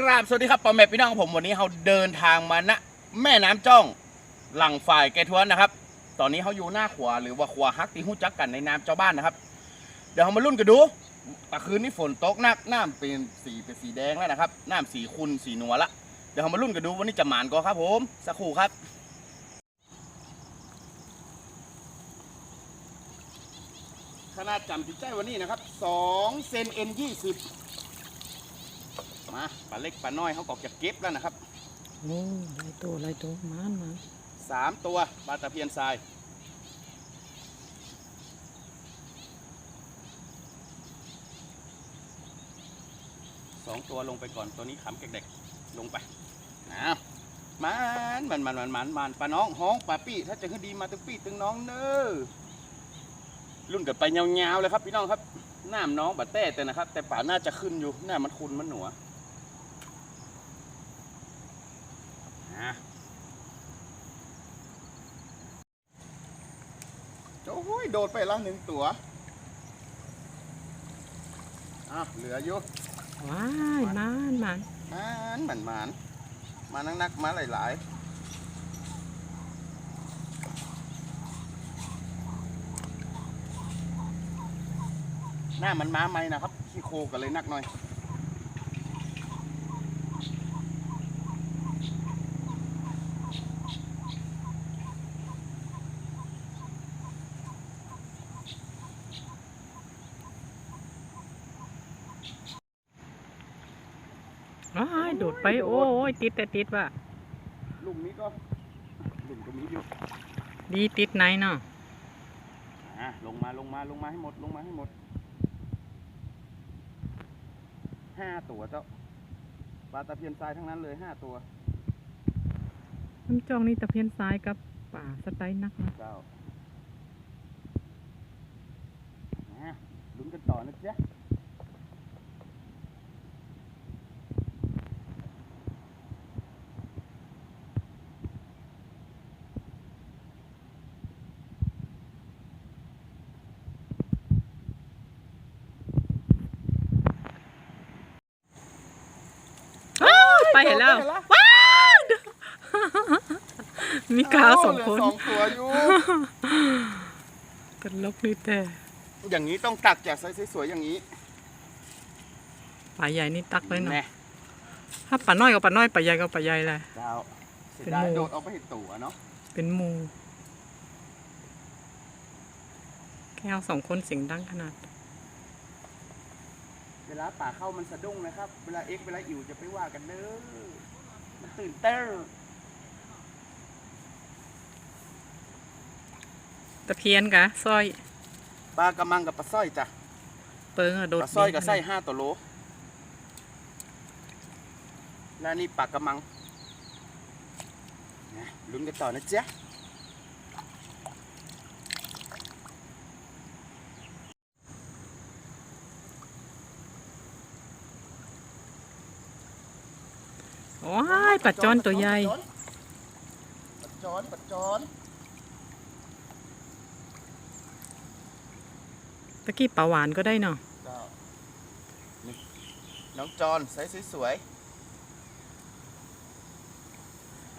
กราบสวัสดีครับพ่อแม่พี่น้องผมวันนี้เราเดินทางมาณแม่น้ำจ้องหลังฝ่ายแกทวนนะครับ ตอนนี้เขาอยู่หน้าขวาหรือว่าขวาฮักที่หู้จักกันในน้ำเจ้าบ้านนะครับ เดี๋ยวเรามาลุ้นกันดูตะคืนนี้ฝนตกหนักน้ำเป็นสีเป็นสีแดงแล้วนะครับน้ำสีคุณสีนัวละเดี๋ยวเรามาลุ้นกันดูวันนี้จะหมานก็ครับ ผมสักครู่ครับขนาดจำติดใจวันนี้นะครับ2เซนเอ็นยี่สิบ มาปลาเล็กปลาน้อยเขาก็จะเก็บแล้วนะครับโอ้หลายตัวหลายตัวมานมานสามตัวปลาตะเพียนทรายสองตัวลงไปก่อนตัวนี้ขำเด็กๆลงไปนะมันมันมันมันมันมันปลาน้องห้องปลาปี้ถ้าจะขึ้นดีมาตึงปี้ตึงน้องเน้อรุ่นกันไปยาวๆเลยครับพี่น้องครับน้ำน้องบาแต้แต่นะครับ แต่ป่าน่าจะขึ้นอยู่หน้ามันคุณมันหนัว นะโอ้ยโดดไปแล้วหนึ่งตัวอะเหลืออยู่ว้ายมานมานมันหมันหมันมานักนักๆมาหลายๆหน้ามันม้าไหมนะครับขี้โคกันเลยนักหน่อย ว้ายโดดไปโอ้ยติดแต่ติดว่ะลุมนี้ก็ลุมก็มีอยู่ดีติดไหนเนาะอะลงมาลงมาลงมาให้หมดลงมาให้หมดห้าตัวเจ้าปลาตะเพียนทรายทั้งนั้นเลยห้าตัวน้ำจองนี่ตะเพียนซ้ายกับป่าสไตล์นักนะเจ้าอะลุ้นกันต่อนะจ๊ะ เห็นแล้วไปเห็นแล้วว้าวมีกาวสองเหลืคนสองตัวอยู่ตลกนี่แต่ อย่างนี้ต้องตักจากไซส์สวยๆอย่างนี้ป่าใหญ่นี่ตักเลยเนาะแน่ถ้าป่าน้อยก็ป่าน้อยป่าใหญ่ก็ป่าใหญ่เลยเจ้าเสียเป็นดายหมู่โดดเอาไปเห็นตัวเนาะเป็นหมูแก้วสองคนเสียงดังขนาด เวลาป่าเข้ามันสะดุ้งนะครับ เวลาเอ็กซ์เวลาอิ๋วจะไปว่ากันเด้อมันตื่นเต้นตะเพียนกะสร้อยปลากระมังกับปลาสร้อยจ้ะเปิงอะโดปดลาสร้อยกับดีขไส้นาดห้าตัวโลแล้วนี่ปลากระมังนะลุ้นกันต่อนะจ๊ะ ว้าย ปัดจอนตัวใหญ่ ปัดจอนปัดจอนตะกี้ปลาหวานก็ได้เนาะเจ้านี่น้องจอนใส่สวยๆ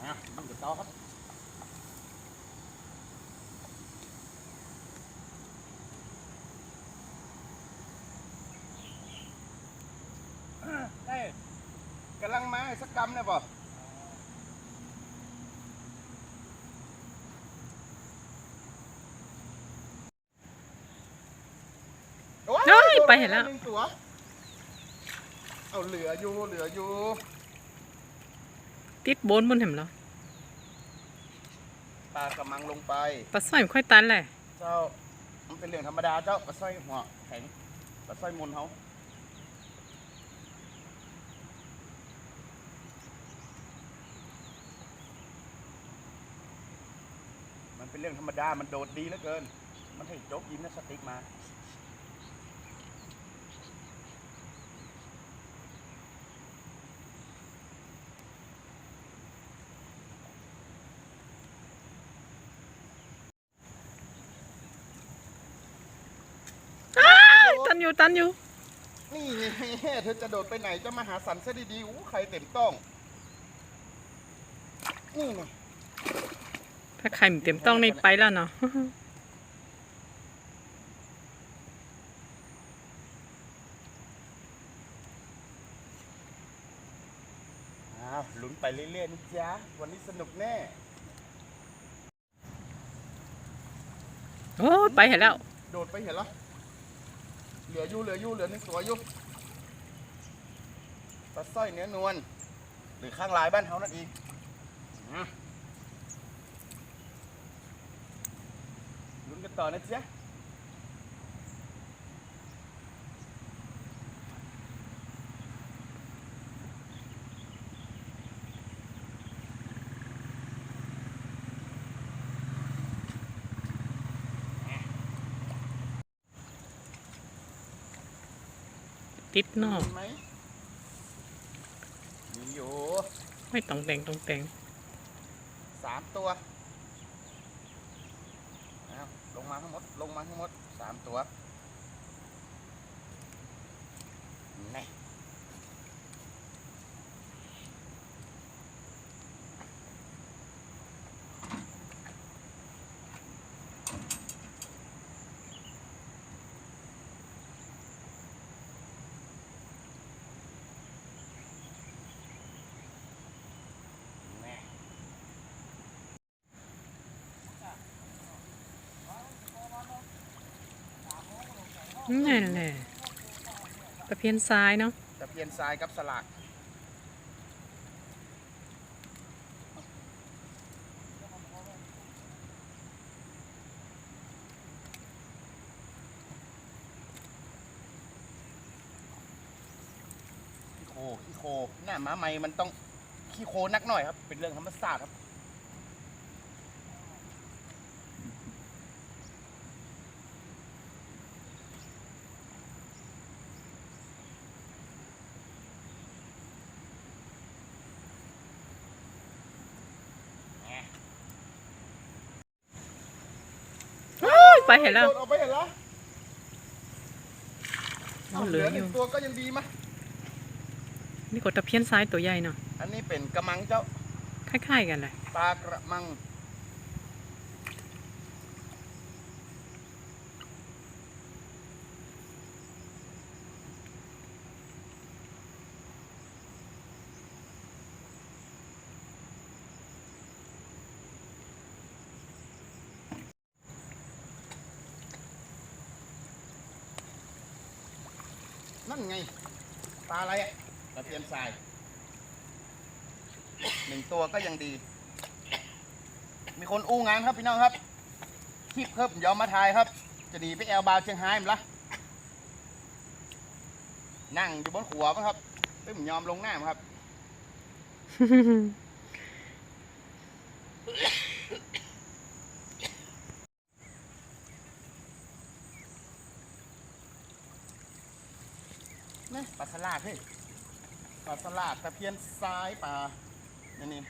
อะลุ้นกันต่อครับได้กำลังมาสักกำเนี่ยบ่โอ้ย เฮ้ย ไปเห็นแล้วโดนตัวเอาเหลืออยู่เหลืออยู่ติดโบนบนเห็นเหรอปลากระมังลงไป ปลาสร้อยมันค่อยตันแหละเจ้า มันเป็นเรื่องธรรมดาเจ้าปลาสร้อยหัวแข็งปลาสร้อยมนเขามันเป็นเรื่องธรรมดา มันโดดดีเหลือเกิน มันให้โจ๊กยิ้มนะสติ๊กมา ตันอยู่ตันอยู่ นี่ไงเธอจะโดดไปไหนจะมาหาสันซะดีๆอู้ใครเต็มต้องนี่ไงถ้าใครมีเต็มต้องนี่ไปแล้วเนาะอ้าวลุ้นไปเรื่อยๆนะจ๊ะวันนี้สนุกแน่โอ้ยไปเห็นแล้ว โดดไปเห็นแล้ว เหลืออยู่เหลืออยู่เหลือหนึ่งตัวอยู่ปลาสร้อยเนื้อนวลหรือข้างลายบ้านเขานั่นเองอะลุ้นกันต่อนะจ๊ะ ติดนอกมีไหมมีอยู่ไม่ต้องแต่งต้องแต่งสามตัวเอาลงมาทั้งหมด ลงมาทั้งหมดสามตัวแน่แน่ นั่นแหละตะเพียนซ้ายเนาะตะเพียนทรายกับสลากขี้โคขี้โคหน้าม้าไม่มันต้องขี้โคนักหน่อยครับ เป็นเรื่องธรรมศาสตร์ครับ ไปเห็นแล้วโดดออกไปเห็นแล้วเอาเอาเหเหลืลือออหนึ่ยู่งตัวก็ยังดีมะนี่กดตะเพียนซ้ายตัวใหญ่เนาะอันนี้เป็นกระมังเจ้าคล้ายๆกันเลยปลากระมัง นั่นไง ปลาอะไรอะตะเพียนทรายหนึ่งตัวก็ยังดี มีคนอู้งานครับพี่น้องครับคลิปเพิ่มยอมมาทายครับ จะหนีไปแอลบาวเชียงไฮ้มั้ยละนั่งอยู่บนขัวมั้งครับเพิ่มยอมลงหน้ามั้งครับ นี่ปลาสลาดเฮ้ยปลาสลาดตะเพียนทรายปลานี่นี่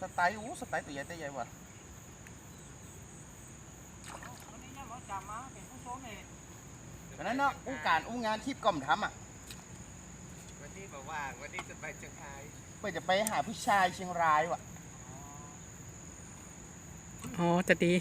สไตล์อู้สไตล์ตัวใหญ่ตัวใหญ่ว่ะวันนั้นเนาะอู้การอู้งานที่กล่อมทำอะ วันนี้บอกว่าวันนี้จะไปเชียงรายเพื่อจะไปหาผู้ชายเชียงรายว่ะ อ๋อจะดี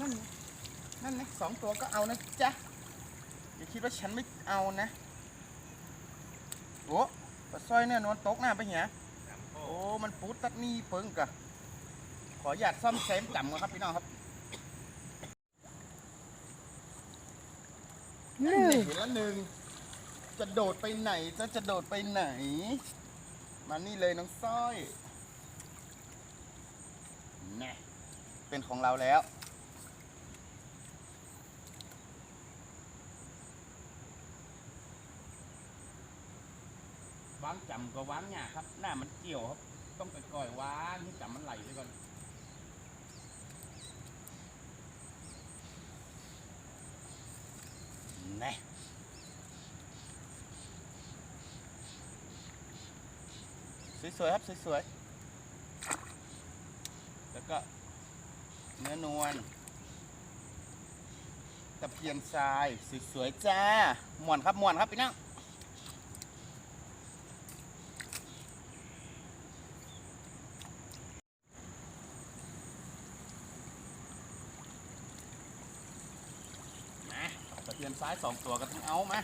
นั่นไงนั่นไง สองตัวก็เอานะจ๊ะ อย่าคิดว่าฉันไม่เอานะโอ้ปลาสร้อยเนี่ยนวลตกหน้าไปเหียสามโคโอ้ มันปูดตัดนี่เปิงกะ ขออยากซ่อมแซมจำก่อนครับพี่น้องครับเห็นละหนึ่ง จะโดดไปไหนจะจะโดดไปไหน มานี่เลยน้องสร้อยแน่เป็นของเราแล้ว วางจำก็วางหยครับ หน้ามันเกี่ยวครับ ต้องไปก่อยวางที่จำมันไหลไปก่อนนะสวยๆครับสวยๆ แล้วก็เนื้อนวลตะเพียนทรายสวยๆจ้ามวนครับหมวนครับพี่น้อง ซ้ายสองตัวก็ต้องเอามา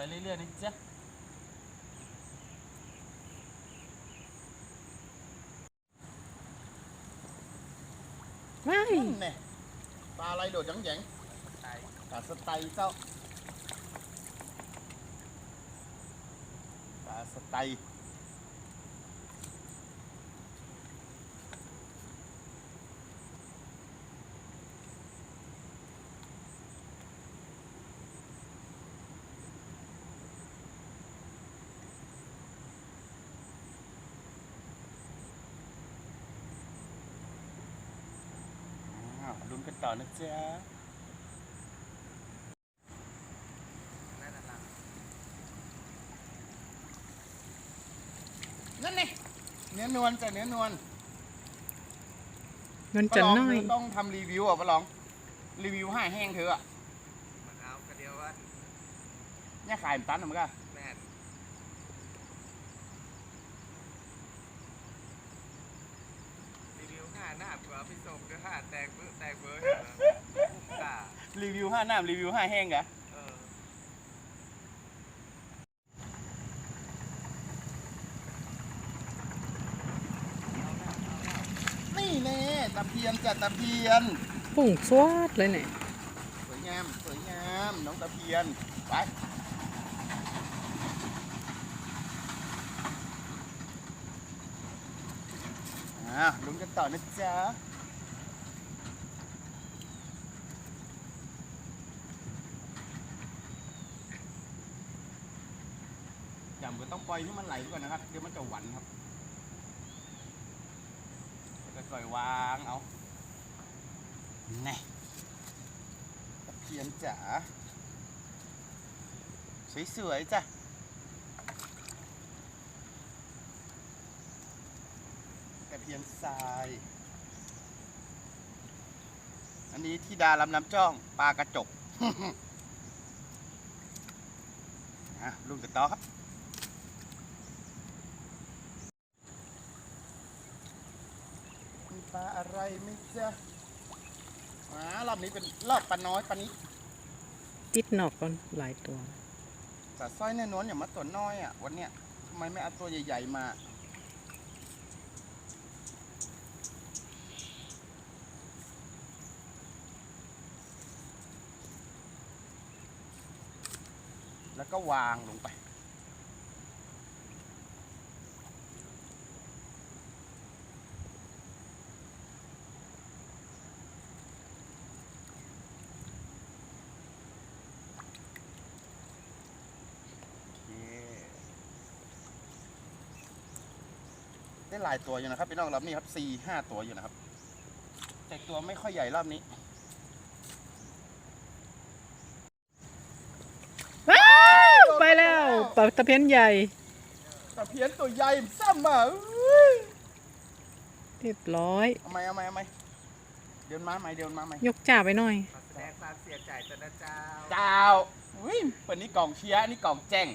ไปเรื่อยๆนะจ๊ะว้ายนั่นแน่ปลาอะไรโดดหยังแหยงตายปลาสไตล์เจ้าปลาสไตล์ กันต่อนะจ๊ะน่ารักนั่นไงเนื้อนวลจ้ะเนื้อนวลเงินจะป้าลน้อย ต้องทำรีวิวอะป้าลอง รีวิวให้แห้งเธออะมันเอากระเดียวว่าเนี่ยขายมันตันหรือมั้งกะ แม่นรีวิวห้าหน้าเผื่อพี่ส่งด้วยห้าแตกเบอร์แตกเบอร์คุ้มค่า รีวิวห้าน้ำรีวิวห้าแห้งกะเออเอาหน้าเอาหน้านี่แน่ตะเพียนจ้ะตะเพียน ปุ่งสวดเลยเนี่ยสวยงามสวยงามน้องตะเพียน ไป อ่าลุ้นกันต่อนะจ๊ะจำก็ต้อง ปล่อยให้มันไหลก่อนนะครับ เดี๋ยวมันจะหวันครับก็ค่อยวางเอาแน่ตะเพียนจ๋าสวยๆจ้ะตะเพียนทราย อันนี้ที่ดาลำน้ำจ้องปลากระจกอะลุงกันต่อครับ มีปลาอะ ไรไหมจ๊ะอ่ารอบนี้เป็นรอบปลาน้อยปลานี้ติดนอกก่อนหลายตัว แต่สร้อยแน่นอนอย่ามาตัวน้อยอะ วันเนี้ยทำไมไม่เอาตัวใหญ่ๆมา แล้วก็วางลงไป ได้หลายตัวอยู่นะครับพี่น้องรอบนี้ครับสี่ห้าตัวอยู่นะครับ แต่ตัวไม่ค่อยใหญ่รอบนี้ว้าวไปแล้วปลาตะเพียนใหญ่แต่เพี้ยนตัวใหญ่ซ้ำอะอุ้ยเรียบร้อยเอาไหมเอาไหมเอาไหมเดินมาไหมเดินมาไหมยกจ่าไปหน่อยขอแสดงความเสียใจต่อนะเจ้าเจ้าอุ้ยเปิดนี่กล่องเชียร์อันนี่กล่องแจ้ง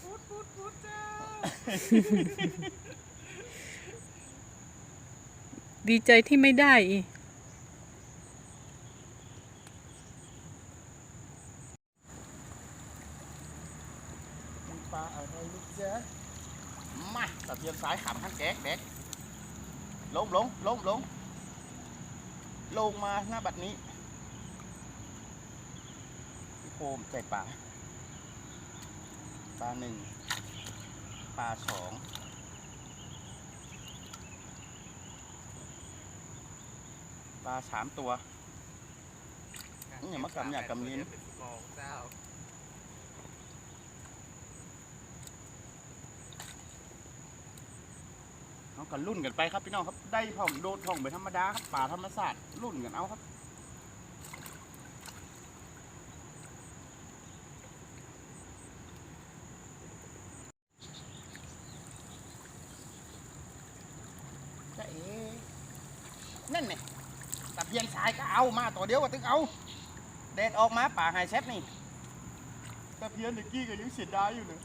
พูดพูดพูดเจ้า ดีใจที่ไม่ได้อีกมีปลาอะไรลูกจ๊มาตะเพียนสายขำขั้นแก๊กเด็กลงลงลงลงลงมาหน้าบัดนี้โคมใจปลาปลาหนึ่งปลาสอง ปลาสามตัวอย่ามากำอยากกำลิ้นเป็นกองเจ้าเขาก็รุ่นกันไปครับพี่น้องครับได้ท่องโดดท่องไปธรรมดาครับป่าธรรมศาสตร์รุ่นกันเอาครับ จะเอ๋นั่นไงตะเพียนสายก็ เอามาตัวเดียวก็ตึงเอาเด็ดออกมาป่าไฮเซตนี่ตะเพียนเด็กกี้ก็ยังเสียดายอยู่เลย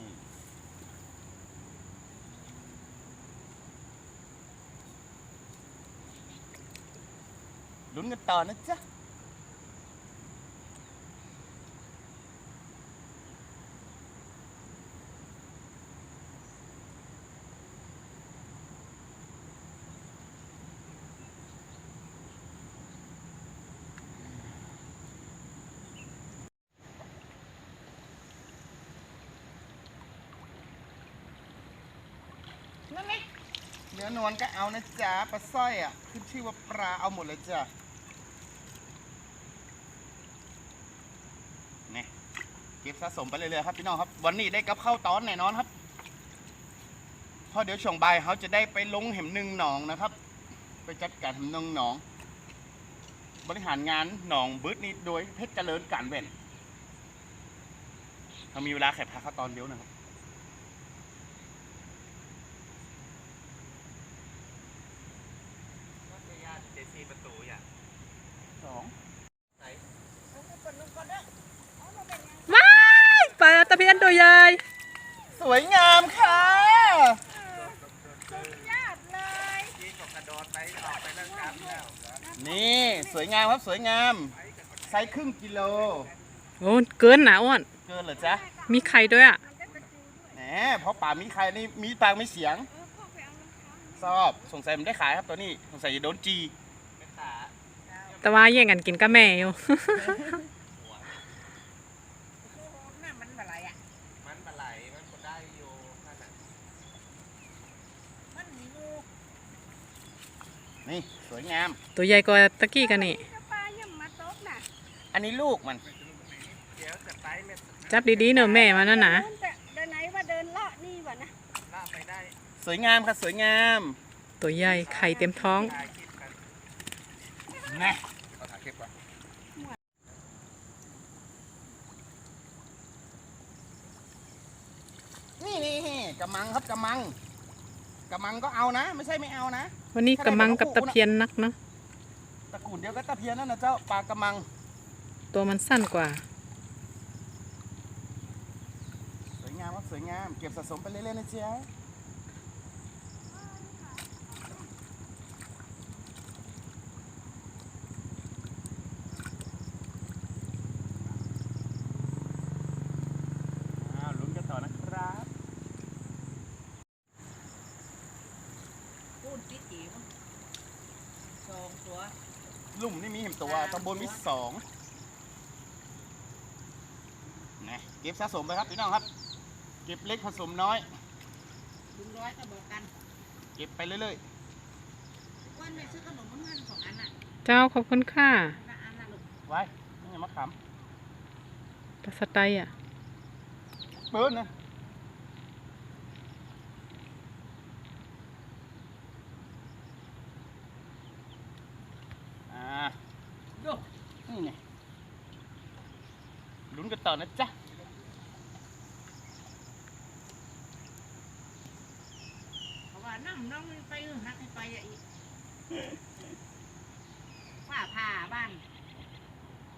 นี่ลุ้นกันต่อนะจ๊ะ นอนวลก็เอานะจ๊ะปลาสร้อยอะขึ้นชื่อว่าปลาเอาหมดเลยจ้ะนี่เก็บสะสมไปเรื่อยๆครับพี่น้องครับ วันนี้ได้กับข้าวตอนแน่นอนครับพราะเดี๋ยวช่วงบ่ายเขาจะได้ไปลงเห็มหนึ่งหนองนะครับ ไปจัดการเห็มหนึ่งหนอง บริหารงานหนองบึ้ดนี้โดยเพชรเจริญการเว่นเรามีเวลาแค่พักข้าวตอนเดียวนะครับ ก็จะญาติเจซีประตูอย่าง สอง ไหน ว้ายปลาตะเพียนตัวใหญ่ สวยงามค่ะ ที่ก็กระโดดไปออกไปแล้วครับแล้ว นี่สวยงามครับสวยงาม ไซส์ครึ่งกิโล โอ้เกินหนาอ้วน เกินเหรอจ๊ะมีไข่ด้วยอะแหมเพราะป่ามีใครนี่มีปากมีเสียงชอบสงสัยมันได้ขายครับตัวนี้สงสัยจะโดนจีไม่ขาแต่ว่าแย่งกันกินกับแม่อยู่ มันปลาไหลมันก็ได้อยู่ขนาด นี่สวยงาม ตัวใหญ่กว่าตะกี้กันนี่อันนี้ลูกมันเดี๋ยวจะไปเม็ดจับดีๆเนอะแม่มันนั่นนะเดินไหนว่าเดินเลาะนี่วะนะลากไปได้สวยงามค่ะสวยงามตัวใหญ่ไข่เต็มท้องถ่ายคลิปกันนะเขาถ่ายคลิปก่อนนี่นี่กระมังครับกระมังกระมังก็เอานะ ไม่ใช่ไม่เอานะ วันนี้กระมังกับตะเพียนนักเนาะตระกูลเดียวกับตะเพียนนั่นนะเจ้าปลากระมัง ตัวมันสั้นกว่า สวยงามครับสวยงาม เก็บสะสมไปเรื่อยๆนะเจ๊ะอ้าวลุ้นกันต่อนะครับ พูดติดจิ๋วสองตัว ลุ่มนี่มีเห็น ตัวตำบลมีสองนะเก็บสะสมไปครับพี่น้องครับ เก็บเล็กผสมน้อยถึงร้อยก็บอกกันเก็บไปเรื่อยวันนี้ซื้อขนมมันสองอันน่ะเจ้าขอบคุณค่ะละอันละลูกๆไว้นี่อย่ามาขปลาสไตล์อะำเปิ้ลนะอ่าดูนี่ไงลุ้นกัน ต่อนะจ๊ะเพราะว่าน้ำน้องไปเออฮักให้ไปอะอีกฝ้าผ่าบ้าน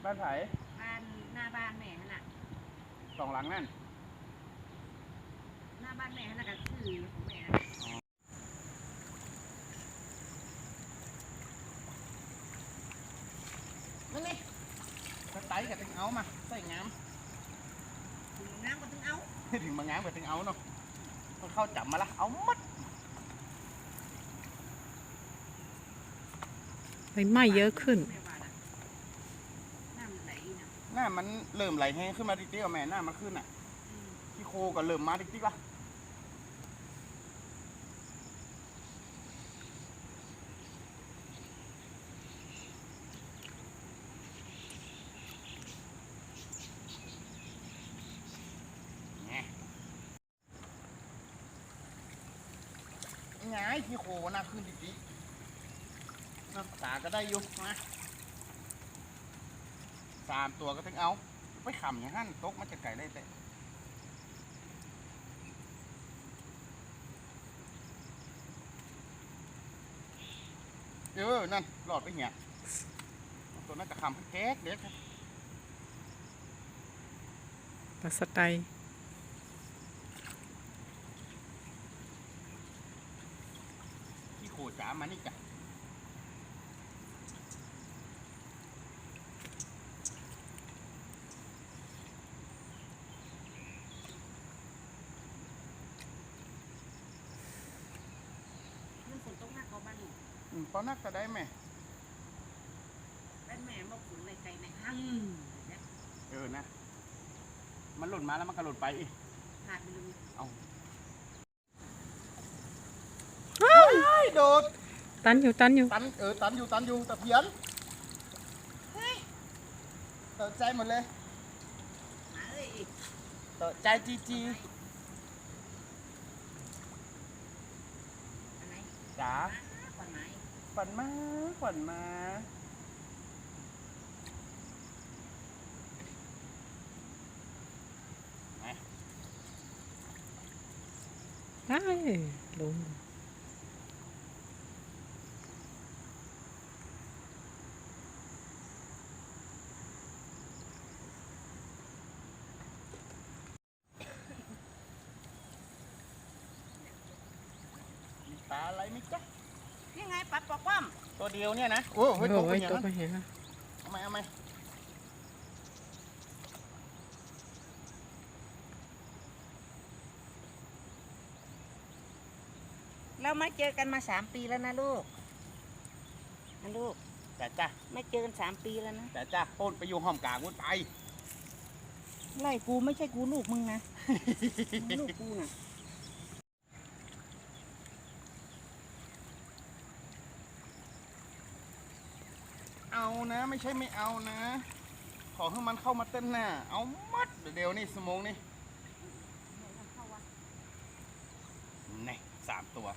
บ้านไผ่บ้านหน้าบ้านแม่นั่นน่ะสองหลังนั่น หน้าบ้านแม่นั่นน่ะก็คือของแม่นั่นน่ะนั่นนี่สไตล์กับตึงเอามาใส่งามถึงน้ำก็ ถึงเอาถึงมางามกับตึงเอาเนาะมันเข้าจับมาละเอาหมัดใบไม้เยอะขึ้นแม่ว่าน่ะน้ำไหลน่ะหน้ามันเริ่มไหลแห้งขึ้นมาดิเดียวแม่หน้ามันขึ้นอะอืมที่โคโคก็เริ่มมาติ๊กๆละ นี่โคหน่าขึ้นติ๊กๆน้ำตาก็ได้อยู่นะสามตัวก็ต้องเอา ไปขำอย่างนั้นตกมันจะไก่ได้แต่เออ นั่นหลอดไปเหี้ยตัวนั้นกระขำแก๊กเด็กปลาสไตล์ ที่โคจ๋า มานี่จ้ะมันฝนตกหนักเขาบ้านนี่อืมตอนนักก็ได้ไหมแล้วแม่มาขุนในใจในห้างเออนะ มันหล่นมาแล้วมันก็หล่นไปอีกขาดไปเลย เอาโดดตันอยู่ตันอยู่ตันเออตันอยู่ตันอยู่ตะเพียนเติบใจหมด เลยมาเลยอีกเติบใจจีจีอะไรจ๋าก่อนไหน ขวัญมาขวัญมา ได้ลง มี ปลาอะไรไหมจ๊ะยังไงปัดปอกว่ตัวเดียวเนี่ยนะโอ้เฮ้ยตกโอ้ไปยอย่างตกนั้นไปเห็นนะเอาไหมเอาไหมำเรามาเจอกันมาสามปีแล้วนะลูกนะลูกแต่จ้ะไม่เจอกันสามปีแล้วนะแต่จ้ะโอนไปอยู่ห้อมกลางวุ้นไปไล่กูไม่ใช่กูลูกมึงนะมึงลูกกูน่ะ เอานะ ไม่ใช่ไม่เอานะ ขอให้มันเข้ามาเต้นหน้า เอามัดเดี๋ยวนี่สมองนี่นี่สามตัว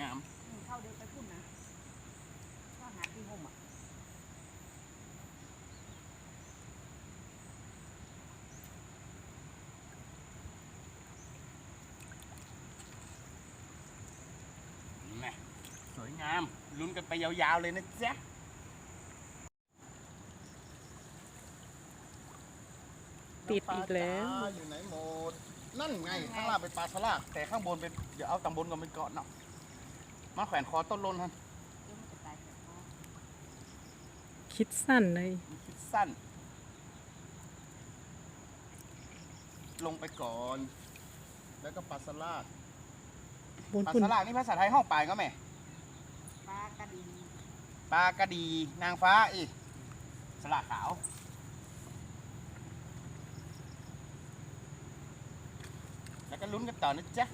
งามเข้าเดินไปพุ่นนะก็หาที่ห่มอะๆนี่สวยงามลุ้นกันไปยาวๆเลยนะจ๊ะ ติดอีกแล้วปาจ๋าอยู่ไหนหมด นั่นไงข้างล่างเป็นปลาสลากแต่ข้างบนเป็นเดี๋ยวเอาตำบลกันเป็นเกาะเนาะมาแขวนคอต้นลนฮะเดี๋ยวมันจะตายแต่พ่อคิดสั้นเลยมีคิดสั้น ลงไปก่อน แล้วก็ปลาสลากบนปลาพุ่นสลากนี่ภาษาไทยห้องปลายก็แม่ปลากระดี ปลากระดี นางฟ้าอีกสลากขาว แล้วก็ลุ้นกันต่อนะจ๊ะ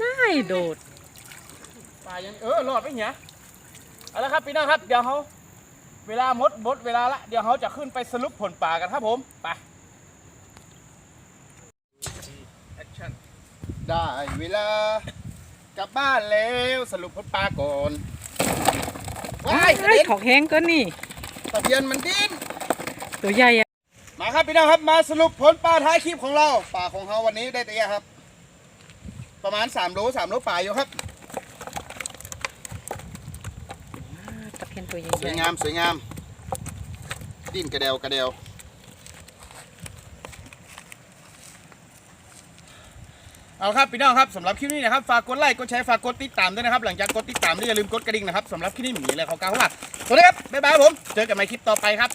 น่โดด ปลายังเออรอดไปเหี้ยเอาละครับพี่น้องครับเดี๋ยวเขาเวลาหมดหมดเวลาละเดี๋ยวเขาจะขึ้นไปสรุปผลป่ากันครับผมไปได้เวลากลับบ้านแล้วสรุปผลปลาก่อนว้ายกระไอ้เด็นของแห้งก็นี่ตะเพียนมันดิ้นตัวใหญ่อะมาครับพี่น้องครับมาสรุปผลปลาท้ายคลิปของเราป่าของเขาวันนี้ได้ตัวเยอะครับ ประมาณ3โล3โลป่าอยู่ครับ ตะ เพียนตัวใหญ่สวยงามสวยงาม ดิ้นกระเดวกระเดวเอาครับพี่น้องครับสำหรับคลิปนี้นะครับฝากกดไลค์กดแชร์ฝากกดติดตามด้วยนะครับ หลังจากกดติดตามด้วยอย่าลืมกดกระดิ่งนะครับสำหรับคลิปนี้หมีเลยขอกล่าวคำว่าสวัสดีครับบ๊ายบายครับผม เจอกันใหม่คลิปต่อไปครับ